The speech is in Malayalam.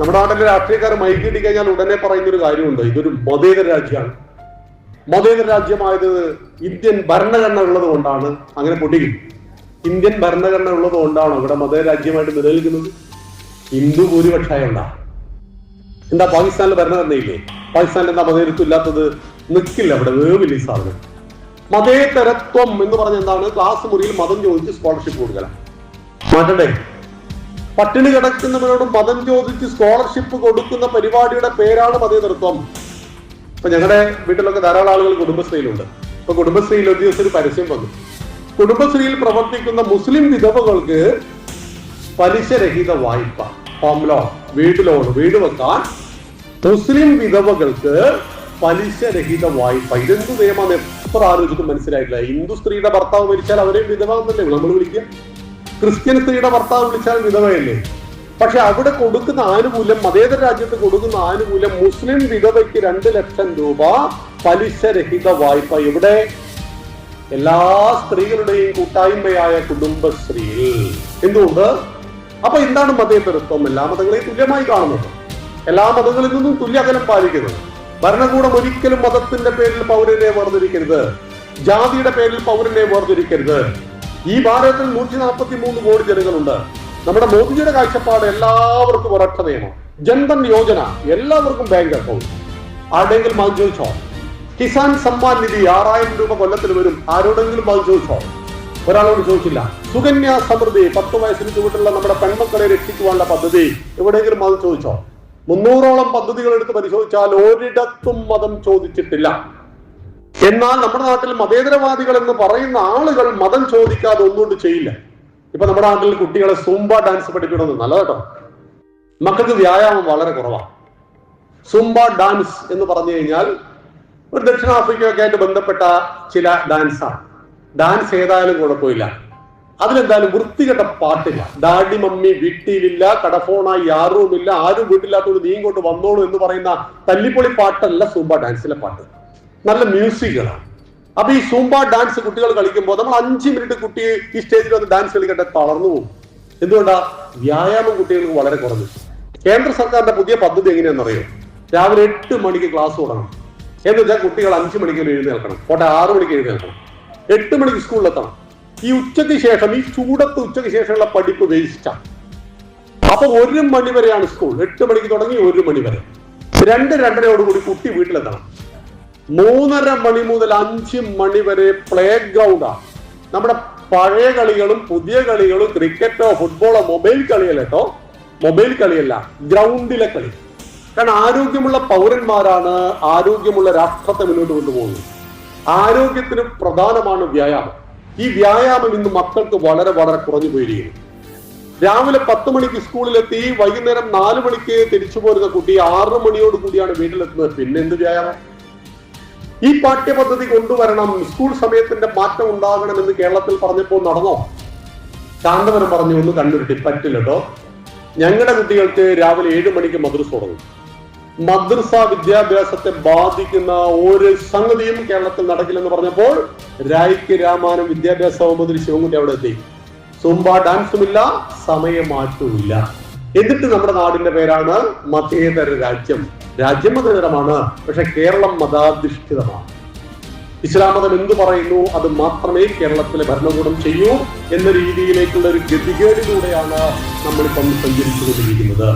നമ്മുടെ നാട്ടിലെ രാഷ്ട്രീയക്കാർ മൈക്ക് കിട്ടി കഴിഞ്ഞാൽ ഉടനെ പറയുന്ന ഒരു കാര്യമുണ്ട്. ഇതൊരു മതേതര രാജ്യമാണ്. മതേതര രാജ്യമായത് ഇന്ത്യൻ ഭരണഘടന ഉള്ളത് കൊണ്ടാണ് അങ്ങനെ പൊട്ടിക്കും ഇന്ത്യൻ ഭരണഘടന ഉള്ളത് കൊണ്ടാണോ ഇവിടെ മതേതര രാജ്യമായിട്ട് നിലനിൽക്കുന്നത്? ഹിന്ദു ഭൂരിപക്ഷമായ ഉണ്ടാ എന്താ പാകിസ്ഥാനിലെ ഭരണഘടനയില്ലേ പാകിസ്ഥാനിൽ എന്താ മതേതരത്വം ഇല്ലാത്തത്? നിൽക്കില്ല അവിടെ വേവില്ല ഈ സാധനം. മതേതരത്വം എന്ന് പറഞ്ഞ എന്താണ്? ക്ലാസ് മുറിയിൽ മതം ചോദിച്ച് സ്കോളർഷിപ്പ് കൊടുക്കല. മാറ്റണ്ടേ? പട്ടിണി കിടക്കുന്നവരോടും പദം ചോദിച്ച് സ്കോളർഷിപ്പ് കൊടുക്കുന്ന പരിപാടിയുടെ പേരാണ് മതേതരത്വം ഇപ്പൊ ഞങ്ങളുടെ വീട്ടിലൊക്കെ ധാരാളം ആളുകൾ കുടുംബശ്രീയിലുണ്ട്. ഇപ്പൊ കുടുംബശ്രീയിൽ ഒരു ദിവസം ഒരു പരസ്യം വന്നു. കുടുംബശ്രീയിൽ പ്രവർത്തിക്കുന്ന മുസ്ലിം വിധവകൾക്ക് പലിശരഹിത വായ്പ ഹോം ലോൺ വീട് ലോൺ വീട് വെക്കാൻ മുസ്ലിം വിധവകൾക്ക് പലിശരഹിത വായ്പ. ഇതെന്ത് നിയമമാണ് എത്ര ആലോചിച്ചിട്ട് മനസ്സിലായിട്ടില്ല. ഹിന്ദു സ്ത്രീയുടെ ഭർത്താവ് മരിച്ചാൽ അവരെയും വിധവ എന്നല്ലേ നമ്മൾ വിളിക്കുക. ക്രിസ്ത്യൻ സ്ത്രീയുടെ ഭർത്താവ് വിളിച്ചാൽ വിധവയല്ലേ? പക്ഷെ അവിടെ കൊടുക്കുന്ന ആനുകൂല്യം മതേതര രാജ്യത്ത് കൊടുക്കുന്ന ആനുകൂല്യം മുസ്ലിം വിധവയ്ക്ക് രണ്ട് ലക്ഷം രൂപ പലിശരഹിത വായ്പ ഇവിടെ എല്ലാ സ്ത്രീകളുടെയും കൂട്ടായ്മയായ കുടുംബശ്രീയിൽ. എന്തുകൊണ്ട്? അപ്പൊ എന്താണ് മതേതരത്വം? എല്ലാ മതങ്ങളെയും തുല്യമായി കാണുന്നത്. എല്ലാ മതങ്ങളിൽ നിന്നും തുല്യ അകലം പാലിക്കുന്നത്. ഭരണകൂടം ഒരിക്കലും മതത്തിന്റെ പേരിൽ പൗരനെ വേർതിരിക്കരുത്. ജാതിയുടെ പേരിൽ പൗരനെ വേർതിരിക്കരുത്. ഈ ഭാരതത്തിൽ നൂറ്റി നാൽപ്പത്തി മൂന്ന് കോടി ജനങ്ങളുണ്ട്. നമ്മുടെ മോദിജിയുടെ കാഴ്ചപ്പാട് എല്ലാവർക്കും ഒരൊറ്റ നിയമം. ജൻധൻ യോജന എല്ലാവർക്കും ബാങ്ക് അക്കൗണ്ട്. ആരുടെങ്കിലും അത് ചോദിച്ചോ? കിസാൻ സമ്മാൻ നിധി ആറായിരം രൂപ കൊല്ലത്തിൽ വരും. ആരോടെങ്കിലും അത് ചോദിച്ചോ? ഒരാളോട് ചോദിച്ചില്ല. സുകന്യ സമൃദ്ധി പത്ത് വയസ്സിന് ചുവട്ടുള്ള നമ്മുടെ പെൺമക്കളെ രക്ഷിക്കുവാനുള്ള പദ്ധതി. എവിടെയെങ്കിലും അത് ചോദിച്ചോ? മുന്നൂറോളം പദ്ധതികൾ എടുത്ത് പരിശോധിച്ചാൽ ഒരിടത്തും മതം ചോദിച്ചിട്ടില്ല. എന്നാൽ നമ്മുടെ നാട്ടിൽ മതേതരവാദികൾ എന്ന് പറയുന്ന ആളുകൾ മതം ചോദിക്കാതെ ഒന്നുകൊണ്ട് ചെയ്യില്ല. ഇപ്പൊ നമ്മുടെ നാട്ടിൽ കുട്ടികളെ സുംബ ഡാൻസ് പഠിപ്പിക്കണത് നല്ല കേട്ടോ മക്കൾക്ക് വ്യായാമം വളരെ കുറവാണ് സുംബ ഡാൻസ് എന്ന് പറഞ്ഞു കഴിഞ്ഞാൽ ഒരു ദക്ഷിണാഫ്രിക്കയൊക്കെ ആയിട്ട് ബന്ധപ്പെട്ട ചില ഡാൻസാണ് ഡാൻസ് ഏതായാലും കുഴപ്പമില്ല. അതിലെന്തായാലും വൃത്തികെട്ട പാട്ടില്ല. ഡാഡി മമ്മി വീട്ടിലില്ല കടഫോണായി യാറുമില്ല ആരും വീട്ടില്ലാത്തതുകൊണ്ട് നീ ഇങ്ങോട്ട് വന്നോളൂ എന്ന് പറയുന്ന തല്ലിപ്പൊളി പാട്ടല്ല സുംബ ഡാൻസിലെ പാട്ട്. നല്ല മ്യൂസിക്കുകളാണ് അപ്പൊ ഈ സൂംബ ഡാൻസ് കുട്ടികൾ കളിക്കുമ്പോൾ നമ്മൾ അഞ്ച് മിനിറ്റ് കുട്ടി ഈ സ്റ്റേജിൽ വന്ന് ഡാൻസ് കളിക്കട്ടെ തളർന്നു പോകും. എന്തുകൊണ്ടാ? വ്യായാമം കുട്ടികൾക്ക് വളരെ കുറഞ്ഞു. കേന്ദ്ര സർക്കാരിന്റെ പുതിയ പദ്ധതി എങ്ങനെയാണെന്നറിയോ രാവിലെ എട്ട് മണിക്ക് ക്ലാസ് തുടങ്ങണം. എന്ന് വെച്ചാൽ കുട്ടികൾ അഞ്ചു മണിക്ക് എഴുന്നേൽക്കണം. കോട്ടെ ആറു മണിക്ക് എഴുന്നേൽക്കണം. എട്ട് മണിക്ക് സ്കൂളിലെത്തണം. ഈ ഉച്ചയ്ക്ക് ശേഷം ഈ ചൂടത്ത് ഉച്ചയ്ക്ക് ശേഷമുള്ള പഠിപ്പ് വേസ്റ്റാണ് അപ്പൊ ഒരു മണി വരെയാണ് സ്കൂൾ. എട്ട് മണിക്ക് തുടങ്ങി ഒരു മണി വരെ. രണ്ട് രണ്ടരയോടുകൂടി കുട്ടി വീട്ടിലെത്തണം. മൂന്നര മണി മുതൽ അഞ്ച് മണി വരെ പ്ലേ ഗ്രൗണ്ടാണ് നമ്മുടെ പഴയ കളികളും പുതിയ കളികളും ക്രിക്കറ്റോ ഫുട്ബോളോ മൊബൈൽ കളിയല്ല കേട്ടോ. മൊബൈൽ കളിയല്ല ഗ്രൗണ്ടിലെ കളി. കാരണം ആരോഗ്യമുള്ള പൗരന്മാരാണ് ആരോഗ്യമുള്ള രാഷ്ട്രത്തെ മുന്നോട്ട് കൊണ്ടുപോകുന്നത്. ആരോഗ്യത്തിന് പ്രധാനമാണ് വ്യായാമം. ഈ വ്യായാമം ഇന്ന് മക്കൾക്ക് വളരെ വളരെ കുറഞ്ഞു പോയിരിക്കുന്നു. രാവിലെ പത്ത് മണിക്ക് സ്കൂളിലെത്തി വൈകുന്നേരം നാല് മണിക്ക് തിരിച്ചു പോരുന്ന കുട്ടി ആറ് മണിയോട് കൂടിയാണ് വീട്ടിലെത്തുന്നത്. പിന്നെ എന്ത് വ്യായാമം? ഈ പാഠ്യപദ്ധതി കൊണ്ടുവരണം. സ്കൂൾ സമയത്തിന്റെ മാറ്റം ഉണ്ടാകണമെന്ന് കേരളത്തിൽ പറഞ്ഞപ്പോൾ നടന്നോ? കാന്തവരം പറഞ്ഞു ഒന്ന് കണ്ണുരുട്ടി പറ്റില്ല കേട്ടോ ഞങ്ങളുടെ കുട്ടികൾക്ക് രാവിലെ ഏഴ് മണിക്ക് മദ്രസ തുടങ്ങും. മദ്രസ വിദ്യാഭ്യാസത്തെ ബാധിക്കുന്ന ഒരു സംഗതിയും കേരളത്തിൽ നടക്കില്ലെന്ന് പറഞ്ഞപ്പോൾ രായ്ക്ക് രാമാനം വിദ്യാഭ്യാസ മന്ത്രി ശിവൻകുട്ടി അവിടെ എത്തി. സുംബ ഡാൻസുമില്ല സമയമാറ്റവുമില്ല. എന്നിട്ട് നമ്മുടെ നാടിന്റെ പേരാണ് മതേതര രാജ്യം. രാജ്യം മതേതരമാണ് പക്ഷെ കേരളം മതാധിഷ്ഠിതമാണ്. ഇസ്ലാം മതം എന്തു പറയുന്നു? അത് മാത്രമേ കേരളത്തിലെ ഭരണകൂടം ചെയ്യൂ എന്ന രീതിയിലേക്കുള്ള ഒരു ഗതികേടിലൂടെയാണ് നമ്മളിപ്പം സഞ്ചരിച്ചുകൊണ്ടിരിക്കുന്നത്.